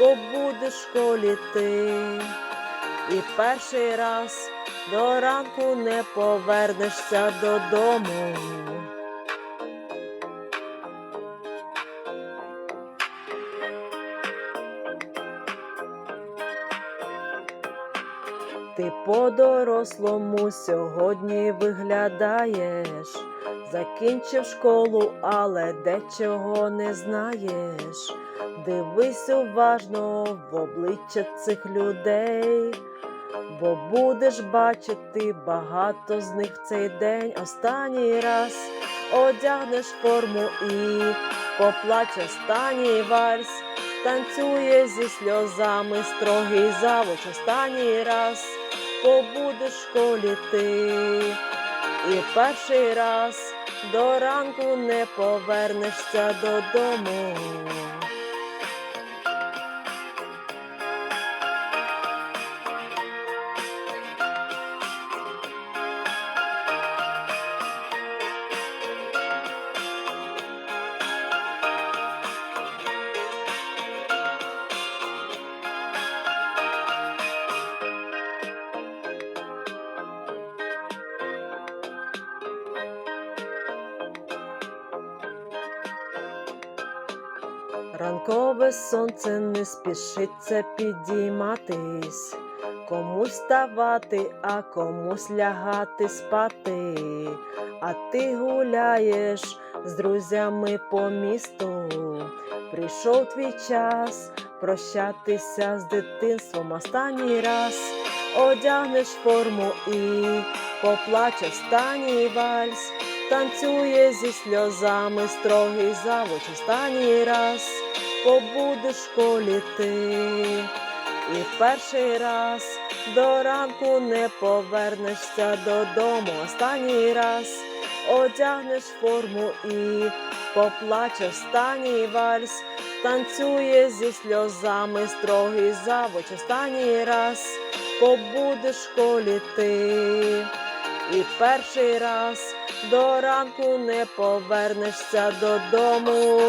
побудеш в школі ти. І перший раз до ранку не повернешся додому. Ти по-дорослому сьогодні виглядаєш, закінчив школу, але дечого не знаєш. Дивись уважно в обличчя цих людей, бо будеш бачити багато з них в цей день. Останній раз одягнеш форму і поплач останній вальс. Танцює зі сльозами строгий завуч останній раз побудеш в школі ти. І перший раз до ранку не повернешся додому. Ранкове сонце не спішиться підійматись, комусь ставати, а комусь лягати спати. А ти гуляєш з друзями по місту. Прийшов твій час прощатися з дитинством останній раз. Одягнеш форму і поплач останній вальс. Танцює зі сльозами строгий завуч останній раз побудеш в школі ти. І перший раз до ранку не повернешся додому останній раз одягнеш форму і поплач останній вальс, танцює зі сльозами строгий завуч останній раз побудеш в школі ти. І перший раз до ранку не повернешся додому.